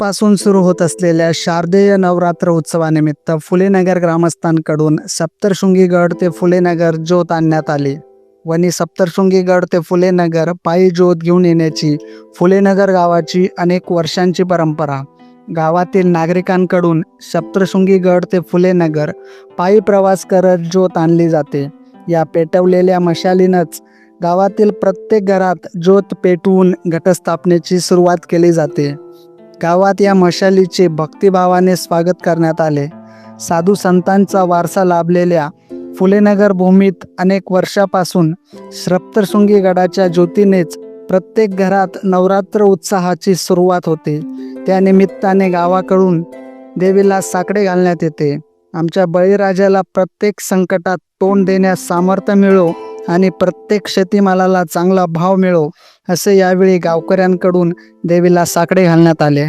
आजपासून सुरू होत असलेल्या शारदेय नवरात्र उत्सवानिमित्त फुलेनगर ग्रामस्थांकडून सप्तशृंगी गड ते फुलेनगर ज्योत आणण्यात आली. वनी सप्तशृंगी गड ते फुलेनगर पायी ज्योत घेऊन येण्याची फुलेनगर गावाची अनेक वर्षांची परंपरा. गावातील नागरिकांकडून सप्तशृंगी गड ते फुलेनगर पायी प्रवास करत ज्योत आणली जाते. या पेटवलेल्या मशालीनंच गावातील प्रत्येक घरात ज्योत पेटवून घटस्थापनेची सुरुवात केली जाते. गावात या मशालीचे भक्तिभावाने स्वागत करण्यात आले. साधू संतांचा वारसा लाभलेल्या फुलेनगर भूमीत अनेक वर्षापासून श्रप्तशृंगी गडाच्या ज्योतीनेच प्रत्येक घरात नवरात्र उत्साहाची सुरुवात होते. त्या निमित्ताने गावाकडून देवीला साकडे घालण्यात येते. आमच्या बळीराजाला प्रत्येक संकटात तोंड देण्यास सामर्थ्य मिळो आणि प्रत्येक शेतीमालाला चांगला भाव मिळो असे यावेळी गावकऱ्यांकडून देवीला साकडे घालण्यात आले.